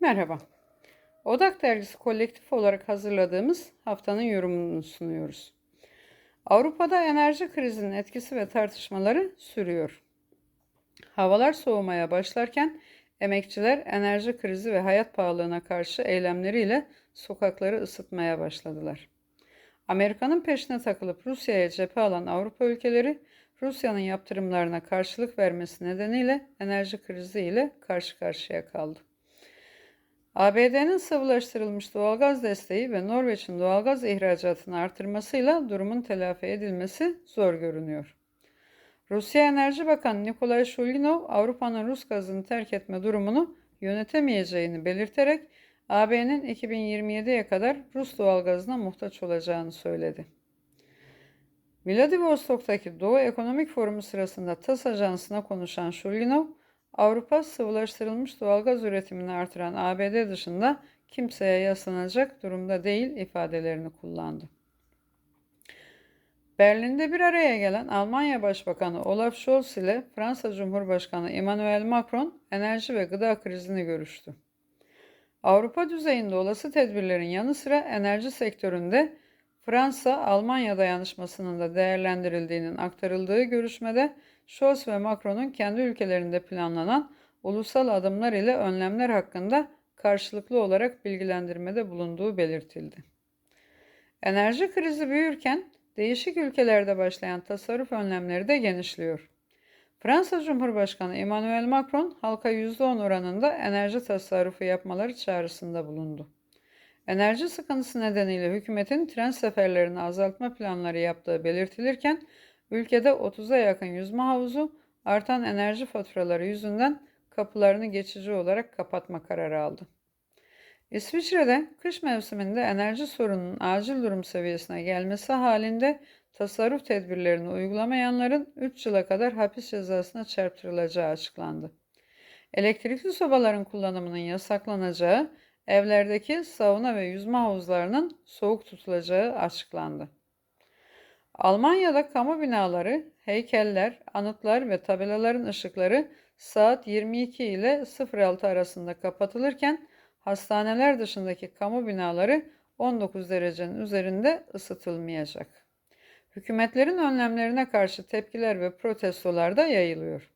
Merhaba. Odak Dergisi kolektif olarak hazırladığımız haftanın yorumunu sunuyoruz. Avrupa'da enerji krizinin etkisi ve tartışmaları sürüyor. Havalar soğumaya başlarken emekçiler enerji krizi ve hayat pahalılığına karşı eylemleriyle sokakları ısıtmaya başladılar. Amerika'nın peşine takılıp Rusya'ya cephe alan Avrupa ülkeleri Rusya'nın yaptırımlarına karşılık vermesi nedeniyle enerji krizi ile karşı karşıya kaldı. ABD'nin sıvılaştırılmış doğalgaz desteği ve Norveç'in doğalgaz ihracatını artırmasıyla durumun telafi edilmesi zor görünüyor. Rusya Enerji Bakanı Nikolay Shulginov, Avrupa'nın Rus gazını terk etme durumunu yönetemeyeceğini belirterek AB'nin 2027'ye kadar Rus doğalgazına muhtaç olacağını söyledi. Vladivostok'taki Doğu Ekonomik Forumu sırasında TAS ajansına konuşan Shulginov, Avrupa sıvılaştırılmış doğalgaz üretimini artıran ABD dışında kimseye yaslanacak durumda değil ifadelerini kullandı. Berlin'de bir araya gelen Almanya Başbakanı Olaf Scholz ile Fransa Cumhurbaşkanı Emmanuel Macron enerji ve gıda krizini görüştü. Avrupa düzeyinde olası tedbirlerin yanı sıra enerji sektöründe Fransa-Almanya dayanışmasının da değerlendirildiğinin aktarıldığı görüşmede Scholz ve Macron'un kendi ülkelerinde planlanan ulusal adımlar ile önlemler hakkında karşılıklı olarak bilgilendirmede bulunduğu belirtildi. Enerji krizi büyürken değişik ülkelerde başlayan tasarruf önlemleri de genişliyor. Fransa Cumhurbaşkanı Emmanuel Macron halka %10 oranında enerji tasarrufu yapmaları çağrısında bulundu. Enerji sıkıntısı nedeniyle hükümetin tren seferlerini azaltma planları yaptığı belirtilirken ülkede 30'a yakın yüzme havuzu artan enerji faturaları yüzünden kapılarını geçici olarak kapatma kararı aldı. İsviçre'de kış mevsiminde enerji sorununun acil durum seviyesine gelmesi halinde tasarruf tedbirlerini uygulamayanların 3 yıla kadar hapis cezasına çarptırılacağı açıklandı. Elektrikli sobaların kullanımının yasaklanacağı, evlerdeki sauna ve yüzme havuzlarının soğuk tutulacağı açıklandı. Almanya'da kamu binaları, heykeller, anıtlar ve tabelaların ışıkları saat 22 ile 06 arasında kapatılırken hastaneler dışındaki kamu binaları 19 derecenin üzerinde ısıtılmayacak. Hükümetlerin önlemlerine karşı tepkiler ve protestolar da yayılıyor.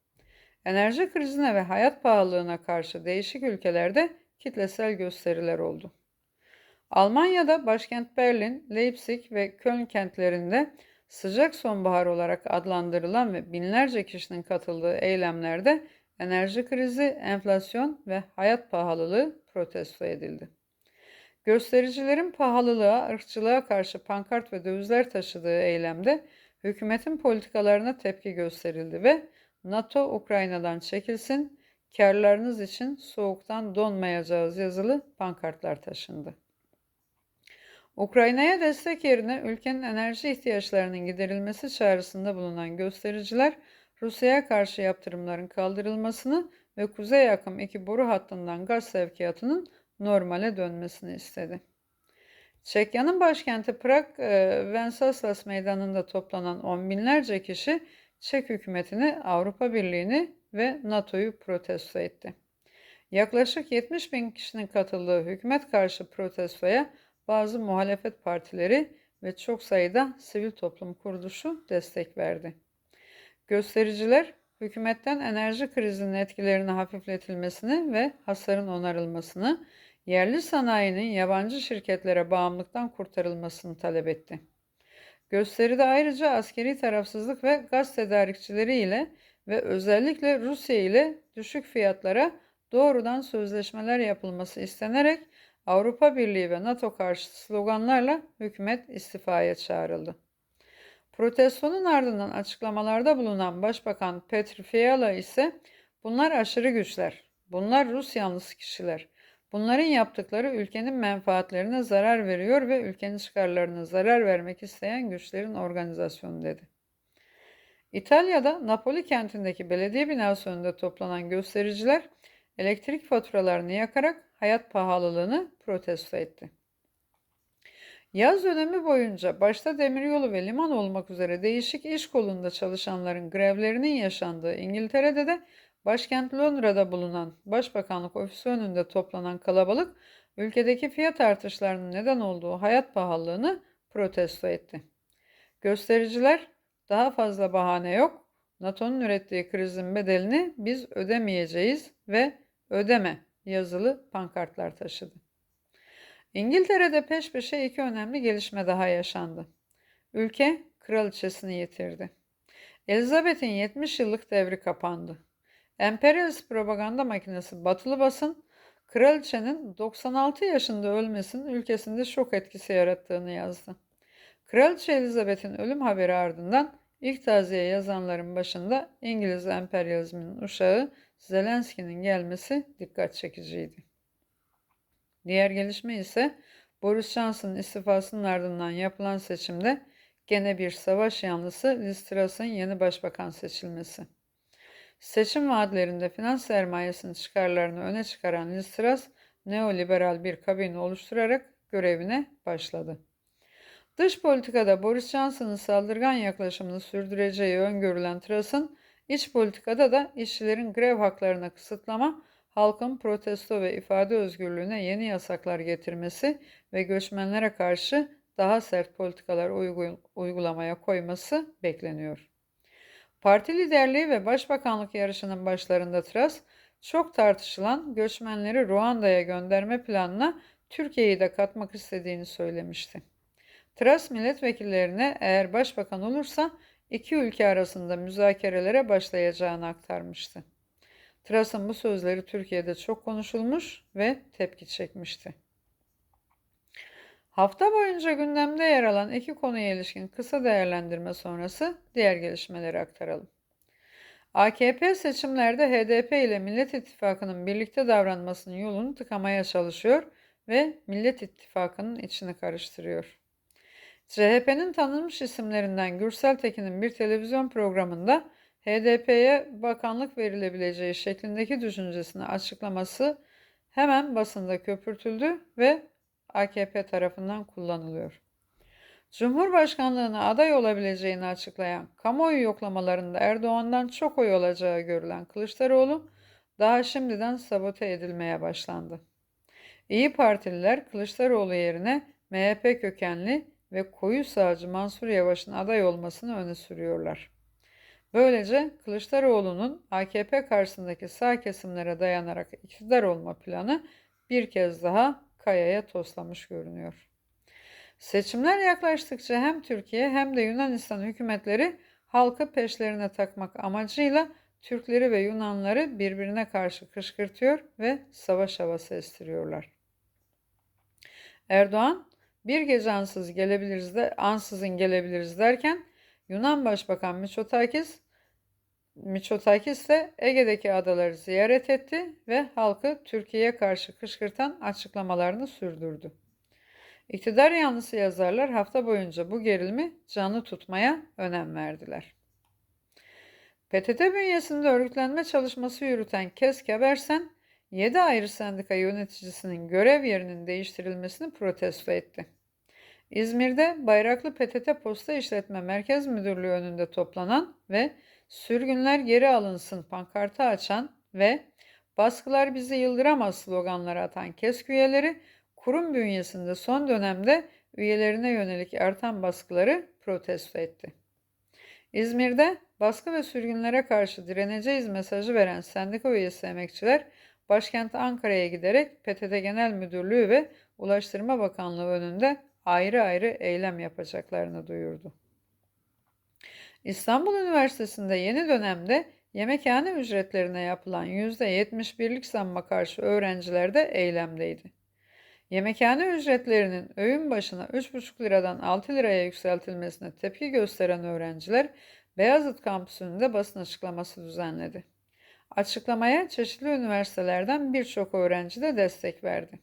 Enerji krizine ve hayat pahalılığına karşı değişik ülkelerde kitlesel gösteriler oldu. Almanya'da başkent Berlin, Leipzig ve Köln kentlerinde sıcak sonbahar olarak adlandırılan ve binlerce kişinin katıldığı eylemlerde enerji krizi, enflasyon ve hayat pahalılığı protesto edildi. Göstericilerin pahalılığa, ırkçılığa karşı pankart ve dövizler taşıdığı eylemde hükümetin politikalarına tepki gösterildi ve NATO Ukrayna'dan çekilsin, karlarınız için soğuktan donmayacağız yazılı pankartlar taşındı. Ukrayna'ya destek yerine ülkenin enerji ihtiyaçlarının giderilmesi çağrısında bulunan göstericiler Rusya'ya karşı yaptırımların kaldırılmasını ve Kuzey Akım 2 boru hattından gaz sevkiyatının normale dönmesini istedi. Çekya'nın başkenti Prag, e, Venceslas meydanında toplanan on binlerce kişi Çek hükümetini, Avrupa Birliği'ni ve NATO'yu protesto etti. Yaklaşık 70 bin kişinin katıldığı hükümet karşı protestoya bazı muhalefet partileri ve çok sayıda sivil toplum kuruluşu destek verdi. Göstericiler hükümetten enerji krizinin etkilerini hafifletilmesini ve hasarın onarılmasını, yerli sanayinin yabancı şirketlere bağımlılıktan kurtarılmasını talep etti. Gösteride ayrıca askeri tarafsızlık ve gaz tedarikçileri ile ve özellikle Rusya ile düşük fiyatlara doğrudan sözleşmeler yapılması istenerek Avrupa Birliği ve NATO karşıtı sloganlarla hükümet istifaya çağrıldı. Protestonun ardından açıklamalarda bulunan Başbakan Petr Fiala ise bunlar aşırı güçler, bunlar Rus yanlısı kişiler, bunların yaptıkları ülkenin menfaatlerine zarar veriyor ve ülkenin çıkarlarına zarar vermek isteyen güçlerin organizasyonu dedi. İtalya'da Napoli kentindeki belediye binası önünde toplanan göstericiler elektrik faturalarını yakarak hayat pahalılığını protesto etti. Yaz dönemi boyunca başta demiryolu ve liman olmak üzere değişik iş kolunda çalışanların grevlerinin yaşandığı İngiltere'de de Başkent Londra'da bulunan Başbakanlık ofisi önünde toplanan kalabalık ülkedeki fiyat artışlarının neden olduğu hayat pahalılığını protesto etti. Göstericiler daha fazla bahane yok, NATO'nun ürettiği krizin bedelini biz ödemeyeceğiz ve ödeme yazılı pankartlar taşıdı. İngiltere'de peş peşe iki önemli gelişme daha yaşandı. Ülke kraliçesini yitirdi. Elizabeth'in 70 yıllık devri kapandı. Emperyalist propaganda makinesi batılı basın, kraliçenin 96 yaşında ölmesinin ülkesinde şok etkisi yarattığını yazdı. Kraliçe Elizabeth'in ölüm haberi ardından ilk taziye yazanların başında İngiliz emperyalizminin uşağı Zelenski'nin gelmesi dikkat çekiciydi. Diğer gelişme ise Boris Johnson'ın istifasının ardından yapılan seçimde gene bir savaş yanlısı Liz Truss'ın yeni başbakan seçilmesi. Seçim vaatlerinde finans sermayesinin çıkarlarını öne çıkaran Liz Truss, neoliberal bir kabine oluşturarak görevine başladı. Dış politikada Boris Johnson'ın saldırgan yaklaşımını sürdüreceği öngörülen Truss'ın iç politikada da işçilerin grev haklarına kısıtlama, halkın protesto ve ifade özgürlüğüne yeni yasaklar getirmesi ve göçmenlere karşı daha sert politikalar uygulamaya koyması bekleniyor. Parti liderliği ve başbakanlık yarışının başlarında Truss, çok tartışılan göçmenleri Ruanda'ya gönderme planına Türkiye'yi de katmak istediğini söylemişti. Truss milletvekillerine eğer başbakan olursa iki ülke arasında müzakerelere başlayacağını aktarmıştı. Truss'ın bu sözleri Türkiye'de çok konuşulmuş ve tepki çekmişti. Hafta boyunca gündemde yer alan iki konuya ilişkin kısa değerlendirme sonrası diğer gelişmeleri aktaralım. AKP seçimlerde HDP ile Millet İttifakı'nın birlikte davranmasının yolunu tıkamaya çalışıyor ve Millet İttifakı'nın içini karıştırıyor. CHP'nin tanınmış isimlerinden Gürsel Tekin'in bir televizyon programında HDP'ye bakanlık verilebileceği şeklindeki düşüncesini açıklaması hemen basında köpürtüldü ve AKP tarafından kullanılıyor. Cumhurbaşkanlığına aday olabileceğini açıklayan kamuoyu yoklamalarında Erdoğan'dan çok oy olacağı görülen Kılıçdaroğlu daha şimdiden sabote edilmeye başlandı. İyi Partililer Kılıçdaroğlu yerine MHP kökenli ve koyu sağcı Mansur Yavaş'ın aday olmasını öne sürüyorlar. Böylece Kılıçdaroğlu'nun AKP karşısındaki sağ kesimlere dayanarak iktidar olma planı bir kez daha kayaya toslamış görünüyor. Seçimler yaklaştıkça hem Türkiye hem de Yunanistan hükümetleri halkı peşlerine takmak amacıyla Türkleri ve Yunanları birbirine karşı kışkırtıyor ve savaş havası estiriyorlar. Erdoğan bir gece ansız gelebiliriz de ansızın gelebiliriz derken Yunan Başbakan Mitsotakis Mitsotakis de Ege'deki adaları ziyaret etti ve halkı Türkiye'ye karşı kışkırtan açıklamalarını sürdürdü. İktidar yanlısı yazarlar hafta boyunca bu gerilimi canlı tutmaya önem verdiler. PTT bünyesinde örgütlenme çalışması yürüten Kes Kebersen, 7 ayrı sendika yöneticisinin görev yerinin değiştirilmesini protesto etti. İzmir'de Bayraklı PTT Posta İşletme Merkez Müdürlüğü önünde toplanan ve sürgünler geri alınsın pankartı açan ve baskılar bizi yıldıramaz sloganları atan KESK üyeleri kurum bünyesinde son dönemde üyelerine yönelik artan baskıları protesto etti. İzmir'de baskı ve sürgünlere karşı direneceğiz mesajı veren sendika üyesi emekçiler başkent Ankara'ya giderek PTT Genel Müdürlüğü ve Ulaştırma Bakanlığı önünde ayrı ayrı eylem yapacaklarını duyurdu. İstanbul Üniversitesi'nde yeni dönemde yemekhane ücretlerine yapılan %71'lik zamma karşı öğrenciler de eylemdeydi. Yemekhane ücretlerinin öğün başına 3,5 liradan 6 liraya yükseltilmesine tepki gösteren öğrenciler Beyazıt kampüsünde basın açıklaması düzenledi. Açıklamaya çeşitli üniversitelerden birçok öğrenci de destek verdi.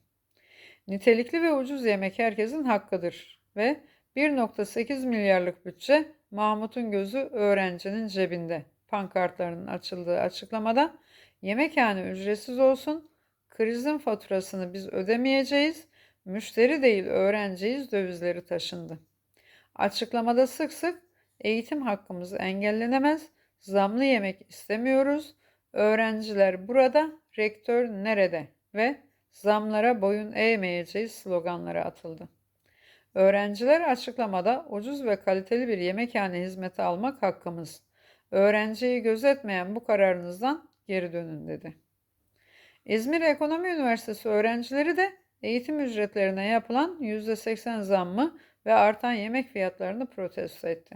Nitelikli ve ucuz yemek herkesin hakkıdır ve 1.8 milyarlık bütçe Mahmut'un gözü öğrencinin cebinde. Pankartlarının açıldığı açıklamada yemekhane ücretsiz olsun, krizin faturasını biz ödemeyeceğiz, müşteri değil öğrenciyiz dövizleri taşındı. Açıklamada sık sık eğitim hakkımız engellenemez, zamlı yemek istemiyoruz, Öğrenciler burada, rektör nerede ve zamlara boyun eğmeyeceğiz sloganları atıldı. Öğrenciler açıklamada ucuz ve kaliteli bir yemekhane hizmeti almak hakkımız. Öğrenciyi gözetmeyen bu kararınızdan geri dönün dedi. İzmir Ekonomi Üniversitesi öğrencileri de eğitim ücretlerine yapılan %80 zammı ve artan yemek fiyatlarını protesto etti.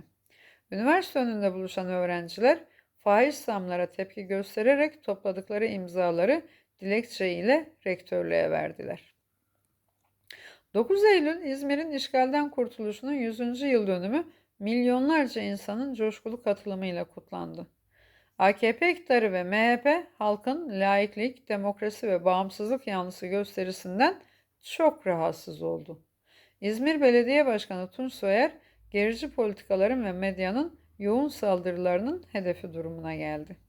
Üniversite önünde buluşan öğrenciler faiz zamlara tepki göstererek topladıkları imzaları dilekçe ile rektörlüğe verdiler. 9 Eylül İzmir'in işgalden kurtuluşunun 100. yıl dönümü milyonlarca insanın coşkulu katılımıyla kutlandı. AKP iktidarı ve MHP halkın laiklik, demokrasi ve bağımsızlık yanlısı gösterisinden çok rahatsız oldu. İzmir Belediye Başkanı Tunç Soyer, gerici politikaların ve medyanın yoğun saldırılarının hedefi durumuna geldi.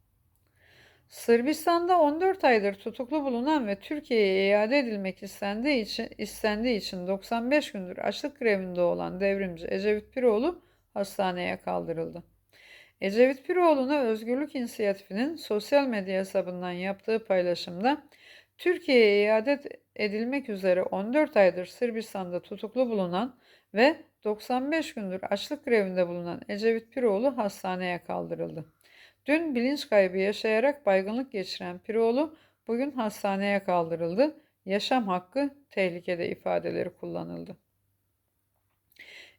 Sırbistan'da 14 aydır tutuklu bulunan ve Türkiye'ye iade edilmek istendiği için, istendiği için 95 gündür açlık grevinde olan devrimci Ecevit Piroğlu hastaneye kaldırıldı. Ecevit Piroğlu'na Özgürlük İnisiyatifi'nin sosyal medya hesabından yaptığı paylaşımda Türkiye'ye iade edilmek üzere 14 aydır Sırbistan'da tutuklu bulunan ve 95 gündür açlık grevinde bulunan Ecevit Piroğlu hastaneye kaldırıldı. Dün bilinç kaybı yaşayarak baygınlık geçiren Piroğlu bugün hastaneye kaldırıldı. Yaşam hakkı tehlikede ifadeleri kullanıldı.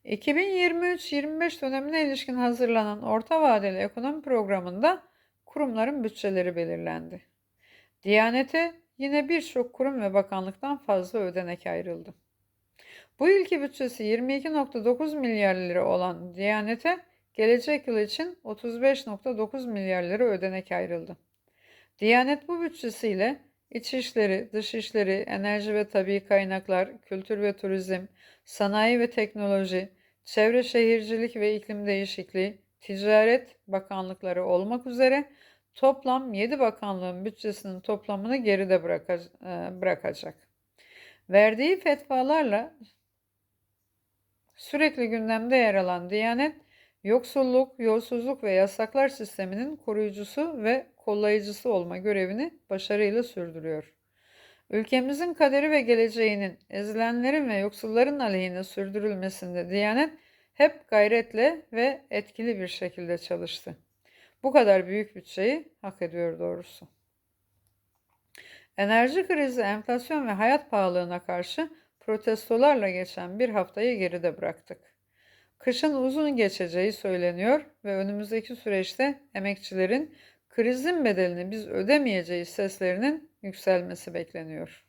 2023-25 dönemine ilişkin hazırlanan orta vadeli ekonomi programında kurumların bütçeleri belirlendi. Diyanete yine birçok kurum ve bakanlıktan fazla ödenek ayrıldı. Bu ilki bütçesi 22.9 milyar lira olan Diyanete gelecek yıl için 35.9 milyar lira ödenek ayrıldı. Diyanet bu bütçesiyle İçişleri, Dışişleri, Enerji ve Tabi Kaynaklar, Kültür ve Turizm, Sanayi ve Teknoloji, Çevre Şehircilik ve İklim Değişikliği, Ticaret Bakanlıkları olmak üzere toplam 7 bakanlığın bütçesinin toplamını geride e, bırakacak. Verdiği fetvalarla sürekli gündemde yer alan Diyanet, yoksulluk, yolsuzluk ve yasaklar sisteminin koruyucusu ve kollayıcısı olma görevini başarıyla sürdürüyor. Ülkemizin kaderi ve geleceğinin ezilenlerin ve yoksulların aleyhine sürdürülmesinde Diyanet hep gayretle ve etkili bir şekilde çalıştı. Bu kadar büyük bütçeyi hak ediyor doğrusu. Enerji krizi, enflasyon ve hayat pahalılığına karşı protestolarla geçen bir haftayı geride bıraktık. Kışın uzun geçeceği söyleniyor ve önümüzdeki süreçte emekçilerin krizin bedelini biz ödemeyeceğiz seslerinin yükselmesi bekleniyor.